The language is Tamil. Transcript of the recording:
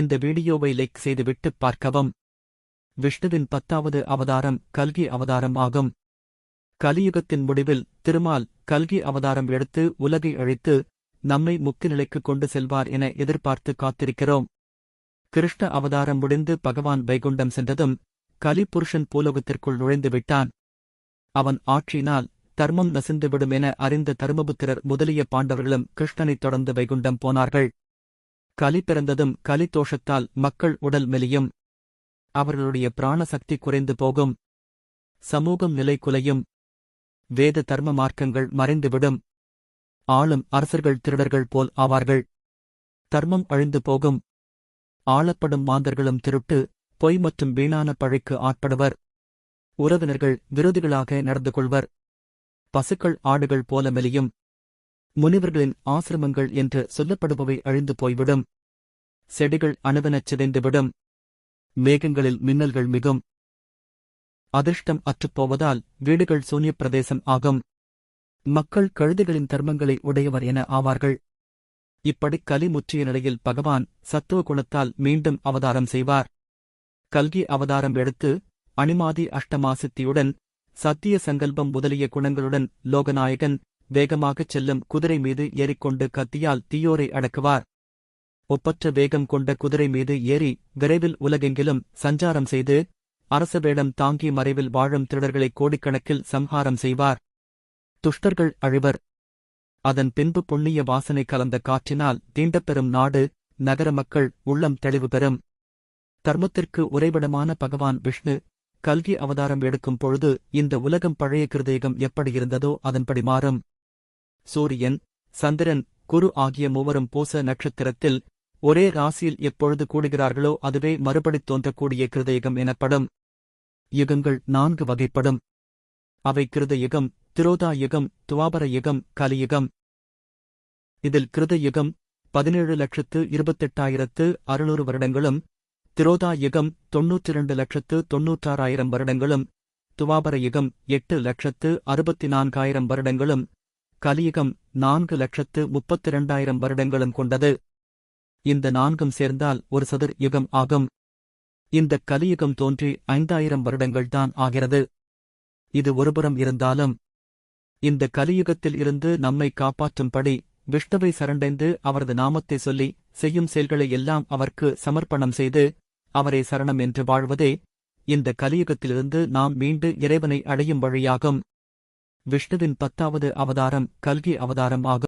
இந்த வீடியோவை லைக் செய்துவிட்டு பார்க்கவும். விஷ்ணுவின் பத்தாவது அவதாரம் கல்கி அவதாரம் ஆகும். கலியுகத்தின் முடிவில் திருமால் கல்கி அவதாரம் எடுத்து உலகை அழித்து நம்மை முக்தி நிலைக்கு கொண்டு செல்வார் என எதிர்பார்த்து காத்திருக்கிறோம். கிருஷ்ண அவதாரம் முடிந்து பகவான் வைகுண்டம் சென்றதும் கலிபுருஷன் பூலோகத்திற்குள் நுழைந்து விட்டான். அவன் ஆட்சியினால் தர்மம் நசிந்துவிடும் என அறிந்த தருமபுத்திரர் முதலிய பாண்டவர்களும் கிருஷ்ணனைத் தொடர்ந்து வைகுண்டம் போனார்கள். கலி பிறந்ததும் கலி தோஷத்தால் மக்கள் உடல் மெலியும். அவர்களுடைய பிராண சக்தி குறைந்து போகும். சமூகம் நிலை குலையும். வேத தர்ம மார்க்கங்கள் மறைந்துவிடும். ஆளும் அரசர்கள் திருடர்கள் போல் ஆவார்கள். தர்மம் அழிந்து போகும். ஆளப்படும் மாந்தர்களும் திருட்டு பொய் மற்றும் வீணான பழைக்கு ஆட்படுவர். உறவினர்கள் விரோதிகளாக நடந்து கொள்வர். பசுக்கள் ஆடுகள் போல மெலியும். முனிவர்களின் ஆசிரமங்கள் என்று சொல்லப்படுபவை அழிந்து போய்விடும். செடிகள் அணுவனச் சிதைந்துவிடும். மேகங்களில் மின்னல்கள் மிகும். அதிர்ஷ்டம் அற்றுப்போவதால் வீடுகள் சூன்ய பிரதேசம் ஆகும். மக்கள் கழுதுகளின் தர்மங்களை உடையவர் என ஆவார்கள். இப்படி கலி முற்றிய நிலையில் பகவான் சத்துவ குணத்தால் மீண்டும் அவதாரம் செய்வார். கல்கி அவதாரம் எடுத்து அணிமாதி அஷ்டமாசித்தியுடன் சத்திய சங்கல்பம் முதலிய குணங்களுடன் லோகநாயகன் வேகமாகச் செல்லும் குதிரை மீது ஏறிக்கொண்டு கத்தியால் தீயோரை அடக்குவார். ஒப்பற்ற வேகம் கொண்ட குதிரை மீது ஏறி விரைவில் உலகெங்கிலும் சஞ்சாரம் செய்து அரச வேடம் தாங்கி மறைவில் வாழும் திருடர்களை கோடிக்கணக்கில் சம்ஹாரம் செய்வார். துஷ்டர்கள் அழிவர். அதன் பின்பு புண்ணிய வாசனை கலந்த காற்றினால் தீண்டப்பெறும் நாடு நகர மக்கள் உள்ளம் தெளிவு பெறும். தர்மத்திற்கு உறைவிடமான பகவான் விஷ்ணு கல்கி அவதாரம் எடுக்கும் பொழுது இந்த உலகம் பழைய கிருதேகம் எப்படி இருந்ததோ அதன்படி மாறும். சூரியன் சந்திரன் குரு ஆகிய மூவரும் பூச நட்சத்திரத்தில் ஒரே ராசியில் எப்பொழுது கூடுகிறார்களோ அதுவே மறுபடி தோன்றக்கூடிய கிருதயுகம் எனப்படும். யுகங்கள் நான்கு வகைப்படும். அவை கிருத யுகம் திரோதா யுகம் துவாபர யுகம் கலியுகம். இதில் கிருத யுகம் பதினேழு லட்சத்து இருபத்தெட்டாயிரத்து அறுநூறு வருடங்களும் திரோதா யுகம் தொன்னூற்றிரண்டு லட்சத்து தொன்னூற்றாறாயிரம் வருடங்களும் துவாபர யுகம் எட்டு லட்சத்து அறுபத்தி நான்காயிரம் வருடங்களும் கலியுகம் நான்கு லட்சத்து முப்பத்திரண்டாயிரம் வருடங்களும் கொண்டது. இந்த நான்கும் சேர்ந்தால் ஒரு சதுர் யுகம் ஆகும். இந்த கலியுகம் தோன்றி ஐந்தாயிரம் வருடங்கள்தான் ஆகிறது. இது ஒருபுறம் இருந்தாலும் இந்த கலியுகத்தில் இருந்து நம்மை காப்பாற்றும்படி விஷ்ணுவை சரண்டைந்து அவரது நாமத்தை சொல்லி செய்யும் செயல்களை எல்லாம் அவர்க்கு சமர்ப்பணம் செய்து அவரை சரணம் என்று வாழ்வதே இந்த கலியுகத்திலிருந்து நாம் மீண்டு இறைவனை அடையும் வழியாகும். விஷ்ணுவின் பத்தாவது அவதாரம் கல்கி அவதாரம் ஆகும்